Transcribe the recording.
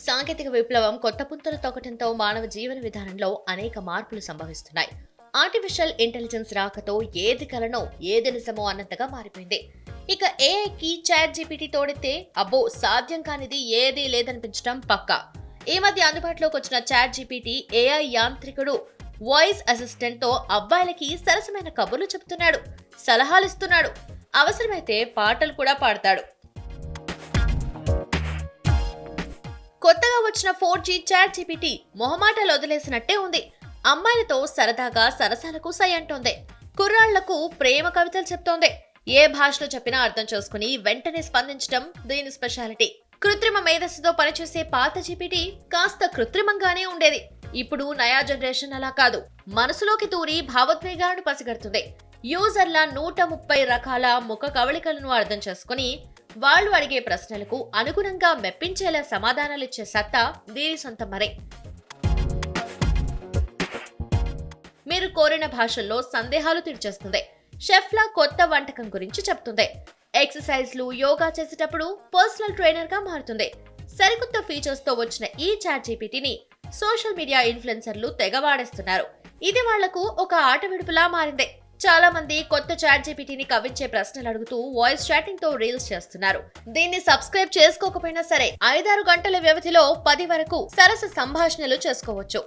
సాంకేతిక విప్లవం కొత్త పుంతలు తొక్కటంతో మానవ జీవన విధానంలో అనేక మార్పులు సంభవిస్తున్నాయి. ఆర్టిఫిషియల్ ఇంటెలిజెన్స్ రాకతో ఏది కలనో ఏది నిజమో అన్నంతగా మారిపోయింది. ఇక ఏఐకి చాట్ జీపీటీ తోడితే అబ్బో సాధ్యం కానిది ఏదీ లేదనిపించడం పక్కా. ఈ మధ్య అందుబాటులోకి వచ్చిన చాట్ జీపీటీ ఏఐ యాంత్రికుడు వాయిస్ అసిస్టెంట్తో అబ్బాయిలకి సరసమైన కబుర్లు చెబుతున్నాడు సలహాలు ఇస్తున్నాడు అవసరమైతే పాటలు కూడా పాడతాడు. కొత్తగా వచ్చిన ఫోర్ జీ చాట్ జీపీటీ మొహమాటలు వదిలేసినట్టే ఉంది. అమ్మాయిలతో సరదాగా సరసాలకు సై అంటోంది. కుర్రాళ్ళకు ప్రేమ కవితలు చెప్తోంది. ఏ భాషలో చెప్పినా అర్థం చేసుకుని వెంటనే స్పందించడం దీని స్పెషాలిటీ. కృత్రిమ మేధస్సుతో పనిచేసే పాత జీపీటీ కాస్త కృత్రిమంగానే ఉండేది. ఇప్పుడు నయా జనరేషన్ అలా కాదు. మనసులోకి తూరి భావోద్వేగాలను పసిగడుతుంది. యూజర్ల నూట ముప్పై రకాల ముఖ కవళికలను అర్థం చేసుకుని వాళ్ళు అడిగే ప్రశ్నలకు అనుగుణంగా మెప్పించేలా సమాధానాలు ఇచ్చే సత్తా దీని సొంత మరే. మీరు కోరిన భాషల్లో సందేహాలు తీర్చేస్తుంది. షెఫ్లా కొత్త వంటకం గురించి చెప్తుంది. ఎక్సర్సైజ్లు యోగా చేసేటప్పుడు పర్సనల్ ట్రైనర్గా మారుతుంది. సరికొత్త ఫీచర్స్తో వచ్చిన ఈ చాట్ జీపీటీని సోషల్ మీడియా ఇన్ఫ్లుయెన్సర్లు తెగవాడేస్తున్నారు. ఇది వాళ్ళకు ఒక ఆట విడుపులా మారింది. చాలా మంది కొత్త చాట్ జీపీటీని కవించే ప్రశ్నలు అడుగుతూ వాయిస్ చాటింగ్తో రీల్స్ చేస్తున్నారు. దీన్ని సబ్స్క్రైబ్ చేసుకోకపోయినా సరే ఐదారు గంటల వ్యవధిలో పది వరకు సరస సంభాషణలు చేసుకోవచ్చు.